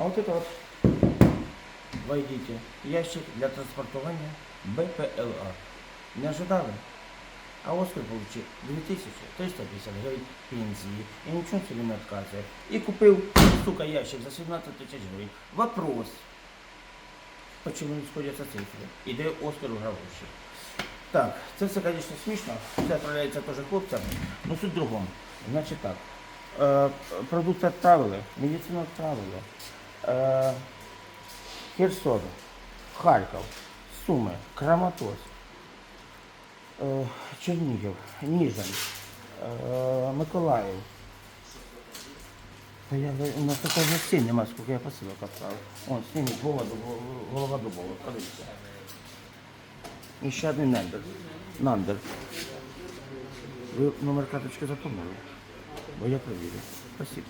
А вот это вот войдите. Ящик для транспортування БПЛА. Не ожидали? А Оскар получив 2350 гривень пенсії. І нічого собі не відказує. І купив, сука, ящик за 17 тисяч гривень. Вопрос. Почему не сходяться цифри? І де Оскар гроші? Так, це все, звісно, смішно. Це відправляється теж хлопцям. Ну суть в другому. Значить так. Е, продукти відправили, медицину відправили. Е, Херсон, Харків, Суми, Краматорськ, е, Чернігів, Ніжин, е, Миколаїв. Я, у нас такого стін нема, скільки я посилок відправив. Он, сніміть, голова, голова дубова, подивіться. І ще один Нандер. Нандер. Ви номер карточки запомнили? Бо я перевірю. Спасибо.